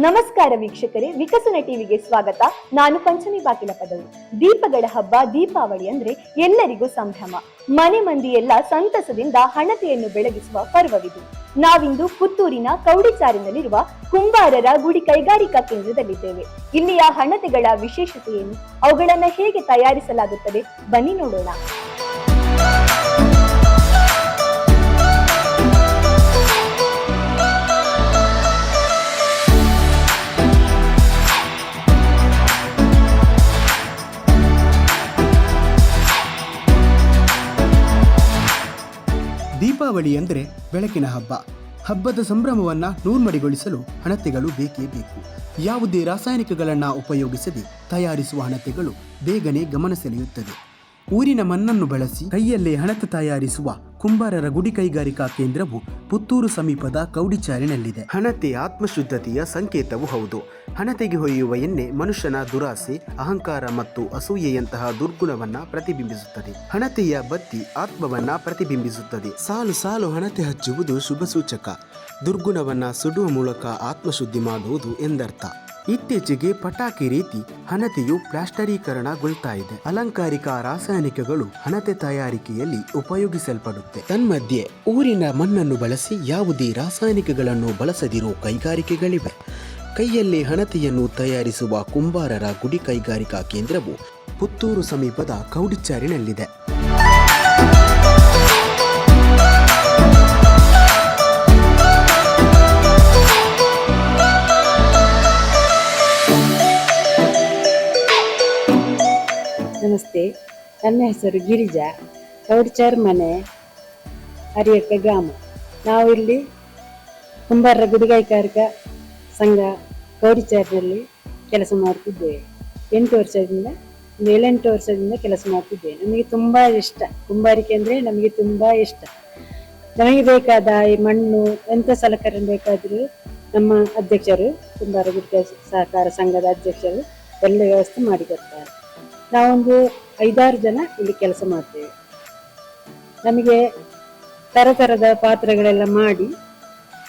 ನಮಸ್ಕಾರ ವೀಕ್ಷಕರೇ, ವಿಕಸನ ಟಿವಿಗೆ ಸ್ವಾಗತ. ನಾನು ಪಂಚಮಿ ಬಾಕಿಲ ಪದವು. ದೀಪಗಳ ಹಬ್ಬ, ದೀಪಾವಳಿ ಅಂದ್ರೆ ಎಲ್ಲರಿಗೂ ಸಂಭ್ರಮ. ಮನೆ ಮಂದಿ ಎಲ್ಲ ಸಂತಸದಿಂದ ಹಣತೆಯನ್ನು ಬೆಳಗಿಸುವ ಪರ್ವವಿದು. ನಾವಿಂದು ಪುತ್ತೂರಿನ ಕೌಡಿಚಾರಿನಲ್ಲಿರುವ ಕುಂಬಾರರ ಗುಡಿ ಕೈಗಾರಿಕಾ ಕೇಂದ್ರದಲ್ಲಿದ್ದೇವೆ. ಇಲ್ಲಿಯ ಹಣತೆಗಳ ವಿಶೇಷತೆ ಏನು ಅವುಗಳನ್ನ ಹೇಗೆ ತಯಾರಿಸಲಾಗುತ್ತದೆ? ಬನ್ನಿ ನೋಡೋಣ. ದೀಪಾವಳಿ ಎಂದರೆ ಬೆಳಕಿನ ಹಬ್ಬ. ಹಬ್ಬದ ಸಂಭ್ರಮವನ್ನ ನೂರ್ಮಡಿಗೊಳಿಸಲು ಹಣತೆಗಳು ಬೇಕೇ ಬೇಕು. ಯಾವುದೇ ರಾಸಾಯನಿಕಗಳನ್ನು ಉಪಯೋಗಿಸದೆ ತಯಾರಿಸುವ ಹಣತೆಗಳು ಬೇಗನೆ ಗಮನ ಸೆಳೆಯುತ್ತದೆ. ಊರಿನ ಮಣ್ಣನ್ನು ಬಳಸಿ ಕೈಯಲ್ಲೇ ಹಣತೆ ತಯಾರಿಸುವ ಕುಂಬಾರರ ಗುಡಿ ಕೈಗಾರಿಕಾ ಕೇಂದ್ರವು ಪುತ್ತೂರು ಸಮೀಪದ ಕೌಡಿಚಾರಿನಲ್ಲಿದೆ. ಹಣತೆ ಆತ್ಮಶುದ್ಧತೆಯ ಸಂಕೇತವೂ ಹೌದು. ಹಣತೆಗೆ ಹೊಯ್ಯುವ ಎಣ್ಣೆ ಮನುಷ್ಯನ ದುರಾಸೆ, ಅಹಂಕಾರ ಮತ್ತು ಅಸೂಯೆಯಂತಹ ದುರ್ಗುಣವನ್ನ ಪ್ರತಿಬಿಂಬಿಸುತ್ತದೆ. ಹಣತೆಯ ಬತ್ತಿ ಆತ್ಮವನ್ನ ಪ್ರತಿಬಿಂಬಿಸುತ್ತದೆ. ಸಾಲು ಸಾಲು ಹಣತೆ ಹಚ್ಚುವುದು ಶುಭ ಸೂಚಕ ದುರ್ಗುಣವನ್ನ ಸುಡುವ ಮೂಲಕ ಆತ್ಮಶುದ್ಧಿ ಮಾಡುವುದು ಎಂದರ್ಥ. ಇತ್ತೀಚೆಗೆ ಪಟಾಕಿ ರೀತಿ ಹಣತೆಯು ಪ್ಲಾಸ್ಟರೀಕರಣಗೊಳ್ತಾ ಇದೆ. ಅಲಂಕಾರಿಕ ರಾಸಾಯನಿಕಗಳು ಹಣತೆ ತಯಾರಿಕೆಯಲ್ಲಿ ಉಪಯೋಗಿಸಲ್ಪಡುತ್ತೆ. ತನ್ಮಧ್ಯೆ ಊರಿನ ಮಣ್ಣನ್ನು ಬಳಸಿ ಯಾವುದೇ ರಾಸಾಯನಿಕಗಳನ್ನು ಬಳಸದಿರೋ ಕೈಗಾರಿಕೆಗಳಿವೆ. ಕೈಯಲ್ಲಿ ಹಣತೆಯನ್ನು ತಯಾರಿಸುವ ಕುಂಬಾರರ ಗುಡಿ ಕೈಗಾರಿಕಾ ಕೇಂದ್ರವು ಪುತ್ತೂರು ಸಮೀಪದ ಕೌಡಿಚಾರಿನಲ್ಲಿದೆ ನನ್ನ ಹೆಸರು ಗಿರಿಜಾ. ಕೌಡ್ಚರ್ ಮನೆ ಹರಿಯಕ್ಕ ಗ್ರಾಮ. ನಾವು ಇಲ್ಲಿ ಕುಂಬಾರರ ಗುಡಿಗಾಯಿಕಾರಿಕಾ ಸಂಘ ಕೌಡಿಚಾರ್ನಲ್ಲಿ ಕೆಲಸ ಮಾಡ್ತಿದ್ದೇವೆ. ಎಂಟು ವರ್ಷದಿಂದ, ಒಂದು ಏಳೆಂಟು ವರ್ಷದಿಂದ ಕೆಲಸ ಮಾಡ್ತಿದ್ದೇವೆ. ನಮಗೆ ತುಂಬ ಇಷ್ಟ. ಕುಂಬಾರಿಕೆ ಅಂದರೆ ನಮಗೆ ತುಂಬ ಇಷ್ಟ. ನಮಗೆ ಬೇಕಾದ ಈ ಮಣ್ಣು ಎಂಥ ಸಲಕರಣೆ ಬೇಕಾದರೂ ನಮ್ಮ ಅಧ್ಯಕ್ಷರು ಕುಂಬಾರ ಗುಡಿಕ ಸಹಕಾರ ಸಂಘದ ಅಧ್ಯಕ್ಷರು ಎಲ್ಲ ವ್ಯವಸ್ಥೆ ಮಾಡಿಕೊಡ್ತಾರೆ. ನಾವೊಂದು ಐದಾರು ಜನ ಇಲ್ಲಿ ಕೆಲಸ ಮಾಡ್ತೇವೆ. ನಮಗೆ ತರತರದ ಪಾತ್ರೆಗಳೆಲ್ಲ ಮಾಡಿ,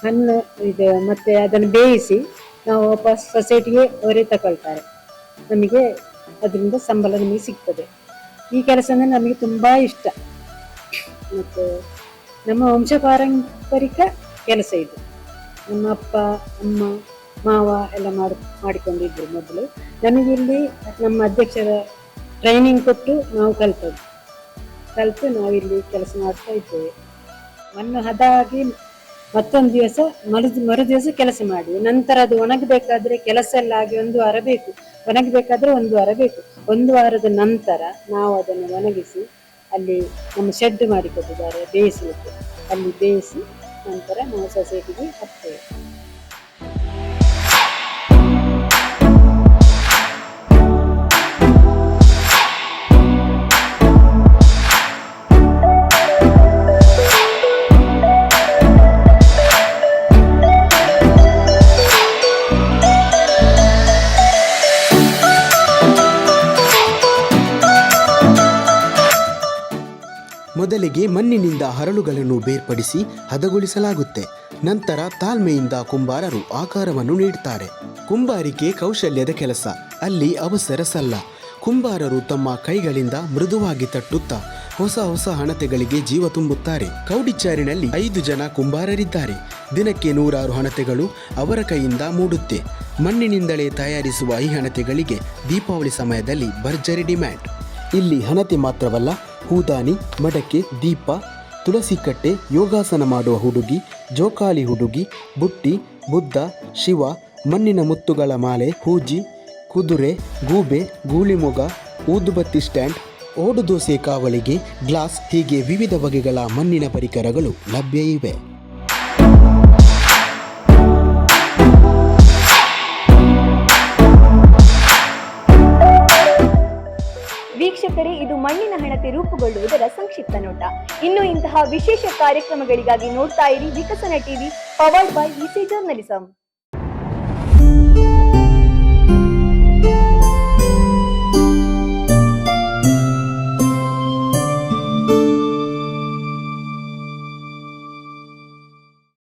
ಹಣ್ಣು, ಇದು ಮತ್ತೆ ಅದನ್ನು ಬೇಯಿಸಿ ನಾವು ವಾಪಸ್ ಸೊಸೈಟಿಗೆ ಅವರೇ ತಗೊಳ್ತಾರೆ ನಮಗೆ ಅದರಿಂದ ಸಂಬಳ ನಮಗೆ ಸಿಗ್ತದೆ. ಈ ಕೆಲಸ ಅಂದರೆ ನಮಗೆ ತುಂಬ ಇಷ್ಟ. ಮತ್ತು ನಮ್ಮ ವಂಶ ಪಾರಂಪರಿಕ ಕೆಲಸ ಇದು. ನಮ್ಮ ಅಪ್ಪ, ಅಮ್ಮ, ಮಾವ ಎಲ್ಲ ಮಾಡಿ ಮಾಡಿಕೊಂಡಿದ್ದರು ಮೊದಲು. ನಮಗಿಲ್ಲಿ ನಮ್ಮ ಅಧ್ಯಕ್ಷರ ಟ್ರೈನಿಂಗ್ ಕೊಟ್ಟು ನಾವು ಕಲ್ತದ್ದು. ಕಲಿತು ನಾವಿಲ್ಲಿ ಕೆಲಸ ಮಾಡ್ತಾ ಇದ್ದೇವೆ. ಮಣ್ಣು ಹದಾಗಿ ಮತ್ತೊಂದು ದಿವಸ ಮರು ದಿವಸ ಕೆಲಸ ಮಾಡಿ ನಂತರ ಅದು ಒಣಗಬೇಕಾದ್ರೆ ಕೆಲಸ ಎಲ್ಲ ಆಗಿ ಒಂದು ವಾರ ಬೇಕು. ಒಣಗಬೇಕಾದ್ರೆ ಒಂದು ವಾರ ಬೇಕು. ಒಂದು ವಾರದ ನಂತರ ನಾವು ಅದನ್ನು ಒಣಗಿಸಿ ಅಲ್ಲಿ ನಮ್ಮ ಶೆಡ್ ಮಾಡಿಕೊಟ್ಟಿದ್ದಾರೆ, ಬೇಯಿಸಲಿಕ್ಕೆ. ಅಲ್ಲಿ ಬೇಯಿಸಿ ನಂತರ ನಾವು ಸೊಸೈಟಿಗೆ ಹಾಕ್ತೇವೆ ಮೊದಲಿಗೆ ಮಣ್ಣಿನಿಂದ ಹರಳುಗಳನ್ನು ಬೇರ್ಪಡಿಸಿ ಹದಗೊಳಿಸಲಾಗುತ್ತೆ. ನಂತರ ತಾಳ್ಮೆಯಿಂದ ಕುಂಬಾರರು ಆಕಾರವನ್ನು ನೀಡುತ್ತಾರೆ ಕುಂಬಾರಿಕೆ ಕೌಶಲ್ಯದ ಕೆಲಸ, ಅಲ್ಲಿ ಅವಸರ ಸಲ್ಲ. ಕುಂಬಾರರು ತಮ್ಮ ಕೈಗಳಿಂದ ಮೃದುವಾಗಿ ತಟ್ಟುತ್ತಾ ಹೊಸ ಹೊಸ ಹಣತೆಗಳಿಗೆ ಜೀವ ತುಂಬುತ್ತಾರೆ. ಕೌಡಿಚಾರಿನಲ್ಲಿ ಐದು ಜನ ಕುಂಬಾರರಿದ್ದಾರೆ. ದಿನಕ್ಕೆ ನೂರಾರು ಹಣತೆಗಳು ಅವರ ಕೈಯಿಂದ ಮೂಡುತ್ತೆ. ಮಣ್ಣಿನಿಂದಲೇ ತಯಾರಿಸುವ ಈ ಹಣತೆಗಳಿಗೆ ದೀಪಾವಳಿ ಸಮಯದಲ್ಲಿ ಭರ್ಜರಿ ಡಿಮ್ಯಾಂಡ್. ಇಲ್ಲಿ ಹಣತೆ ಮಾತ್ರವಲ್ಲ ಹೂದಾನಿ, ಮಡಕೆ, ದೀಪ ತುಳಸಿ ಕಟ್ಟೆ ಯೋಗಾಸನ ಮಾಡುವ ಹುಡುಗಿ, ಜೋಕಾಲಿ ಹುಡುಗಿ, ಬುಟ್ಟಿ, ಬುದ್ಧ, ಶಿವ, ಮಣ್ಣಿನ ಮುತ್ತುಗಳ ಮಾಲೆ, ಹೂಜಿ, ಕುದುರೆ, ಗೂಬೆ, ಗೂಳಿಮೊಗ, ಊದುಬತ್ತಿ ಸ್ಟ್ಯಾಂಡ್ ಓಡು ದೋಸೆ ಕಾವಳಿಗೆ ಗ್ಲಾಸ್ ಹೀಗೆ ವಿವಿಧ ಬಗೆಗಳ ಮಣ್ಣಿನ ಪರಿಕರಗಳು ಲಭ್ಯ ಇವೆ. ಹಣತೆ ರೂಪುಗೊಳ್ಳುವುದರ ಸಂಕ್ಷಿಪ್ತ ನೋಟ. ಇನ್ನು ಇಂತಹ ವಿಶೇಷ ಕಾರ್ಯಕ್ರಮಗಳಿಗಾಗಿ ನೋಡ್ತಾ ಇರಿ Vikasana TV powered by VC journalism.